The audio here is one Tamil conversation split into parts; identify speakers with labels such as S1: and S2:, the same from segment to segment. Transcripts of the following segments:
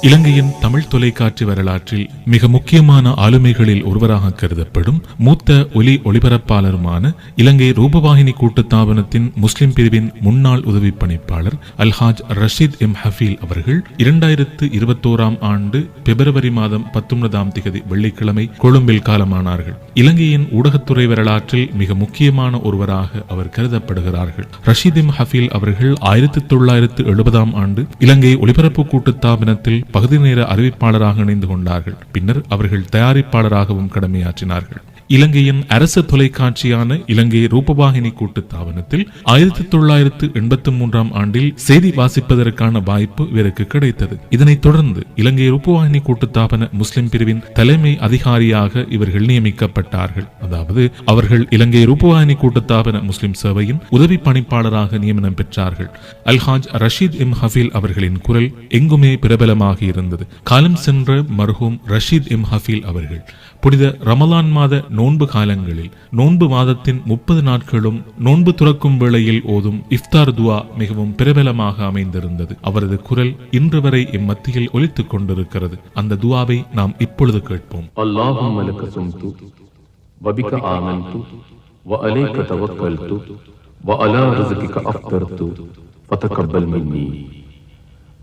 S1: இலங்கையின் தமிழ் தொலைக்காட்சி வரலாற்றில் மிக முக்கியமான ஆளுமைகளில் ஒருவராக கருதப்படும் மூத்த ஒலி ஒளிபரப்பாளருமான இலங்கை ரூபவாகினி கூட்டுத்தாபனத்தின் முஸ்லிம் பிரிவின் முன்னாள் உதவி பணிப்பாளர் அல்ஹாஜ் ரஷீத் எம் ஹஃபீல் அவர்கள் இரண்டாயிரத்து இருபத்தோராம் ஆண்டு பிப்ரவரி மாதம் பத்தொன்பதாம் திகதி வெள்ளிக்கிழமை கொழும்பில் காலமானார்கள். இலங்கையின் ஊடகத்துறை வரலாற்றில் மிக முக்கியமான ஒருவராக அவர் கருதப்படுகிறார்கள். ரஷீத் எம் ஹஃபீல் அவர்கள் ஆயிரத்தி தொள்ளாயிரத்து எழுபதாம் ஆண்டு இலங்கை ஒலிபரப்பு கூட்டுத்தாபனத்தில் பகுதி நேர அறிவிப்பாளராக இணைந்து கொண்டார்கள். பின்னர் அவர்கள் தயாரிப்பாளராகவும் கடமையாற்றினார்கள். இலங்கையின் அரசு தொலைக்காட்சியான இலங்கை ரூபவாகினி கூட்டு தாபனத்தில் ஆயிரத்தி தொள்ளாயிரத்து எண்பத்தி மூன்றாம் ஆண்டில் செய்தி வாசிப்பதற்கான வாய்ப்பு இவருக்கு கிடைத்தது. இதனைத் தொடர்ந்து இலங்கை ரூபவாகினி கூட்டு தாபன முஸ்லிம் பிரிவின் தலைமை அதிகாரியாக இவர்கள் நியமிக்கப்பட்டார்கள். அதாவது அவர்கள் இலங்கை ரூபவாகினி கூட்டு தாபன முஸ்லிம் சேவையின் உதவி பணிப்பாளராக நியமனம் பெற்றார்கள். அல்ஹாஜ் ரஷீத் எம் ஹஃபீல் அவர்களின் குரல் எங்குமே பிரபலமாக இருந்தது. காலம் சென்ற மர்ஹூம் ரஷீத் எம் ஹஃபீல் அவர்கள் புனித ரமலான் மாத நோன்பு காலங்களில் நோன்பு மாதத்தின் முப்பது நாட்களும் நோன்பு துறக்கும் வேளையில் ஓதும் இஃப்தார் துவா மிகவும் பிரபலமாக அமைந்திருந்தது அவரது குரல் இன்று வரை இம்மத்தியில் ஒலித்துக் கொண்டிருக்கிறது அந்த துவாவை நாம் இப்பொழுது கேட்போம்
S2: اللهم لك صمت وبك آمنت وعليك توكلت وعلى رزقك أفطرت فتقبل مني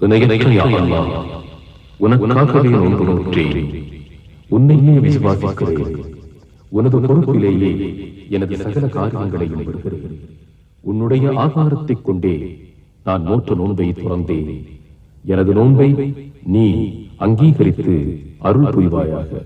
S2: இணையற்ற யா அல்லாஹ் உனக்காகவே நோன்பு நோற்றேன் உன்னையே விசுவாசிக்கிறேன் உனது பொறுப்பிலேயே எனது சகல காரியங்களையும் விடுகிறேன். உன்னுடைய ஆகாரத்தைக் கொண்டே நான் நோற்ற நோன்பை துறந்தேன். எனது நோன்பை நீ அங்கீகரித்து அருள் புரிவாயாக.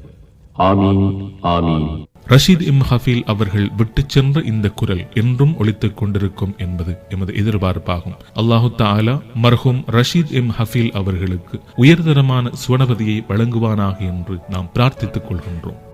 S2: ஆமீன் ஆமீன்.
S1: ரஷீத் இம் ஹஃபீல் அவர்கள் விட்டு சென்ற இந்த குரல் என்றும் ஒழித்துக் கொண்டிருக்கும் என்பது எமது எதிர்பார்ப்பாகும். அல்லாஹு தாலா மர்ஹூம் ரஷீத் இம் ஹஃபீல் அவர்களுக்கு உயர்தரமான சுவனபதியை வழங்குவானாக என்று நாம் பிரார்த்தித்துக் கொள்கின்றோம்.